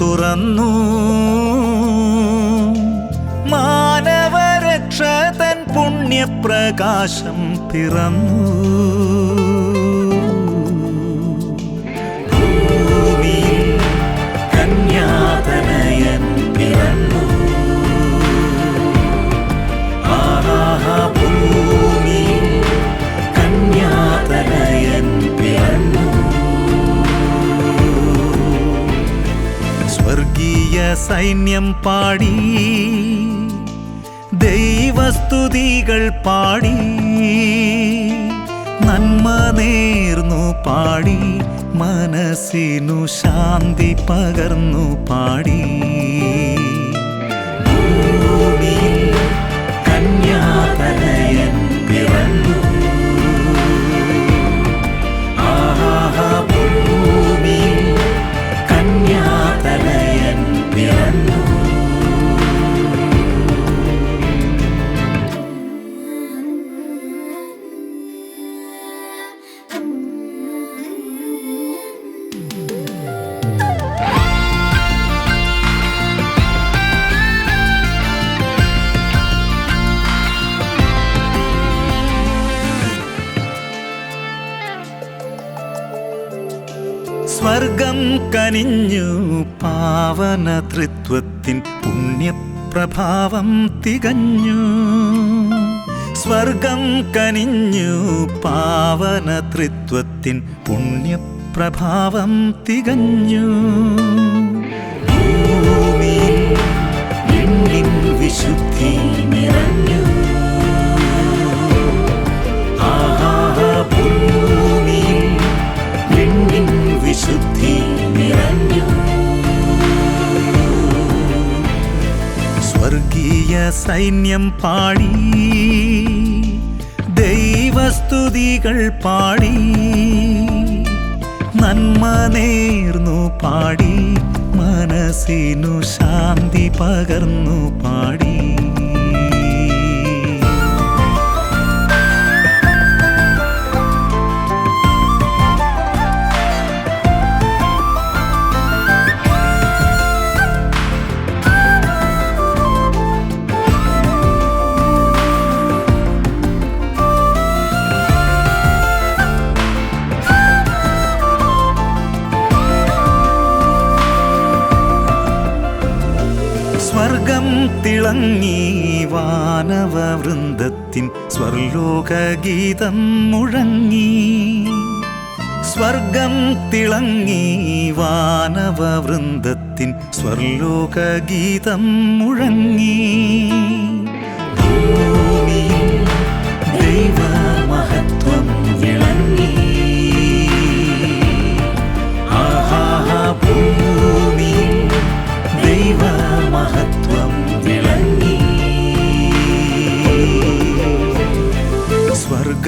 തുറന്നു. മാനവരക്ഷ തൻ പുണ്യപ്രകാശം പിറന്നു. സൈന്യം പാടി ദൈവസ്തുതികൾ പാടി നന്മ നേർന്നു പാടി മനസ്സിനു ശാന്തി പകർന്നു പാടി. ഭൂമിയിൽ കന്യാതനയൻ സ്വർഗം കനിഞ്ഞു പാവന തൃത്വത്തിൻ പുണ്യപ്രഭാവം തികഞ്ഞു. സ്വർഗം കനിഞ്ഞു പാവന തൃത്വത്തിൻ പുണ്യപ്രഭാവം തികഞ്ഞു. സൈന്യം പാടി ദൈവസ്തുതികൾ പാടി നന്മ നേർന്നു പാടി മനസ്സിനു ശാന്തി പകർന്നു പാടി. തിളങ്ങി വാനവ വൃന്ദത്തിൻ സ്വർലോകഗീതം മുഴങ്ങി. സ്വർഗം തിളങ്ങി വാനവ വൃന്ദത്തിൻ സ്വർലോകഗീതം മുഴങ്ങി.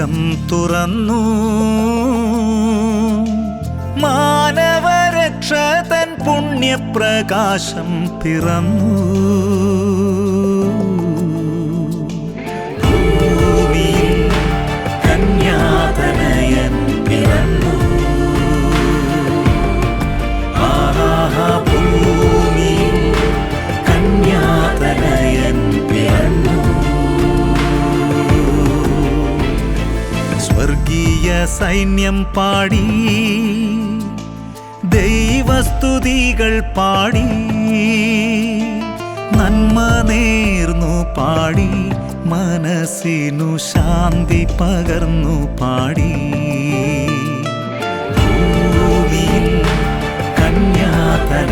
സ്വർഗം തുറന്നു. മാനവരക്ഷ തൻ പുണ്യപ്രകാശം പിറന്നു. സൈന്യം പാടി ദൈവസ്തുതികൾ പാടി നന്മ നേർന്നു പാടി മനസ്സിനു ശാന്തി പകർന്നു പാടി. കന്യാതനയൻ പിറന്നു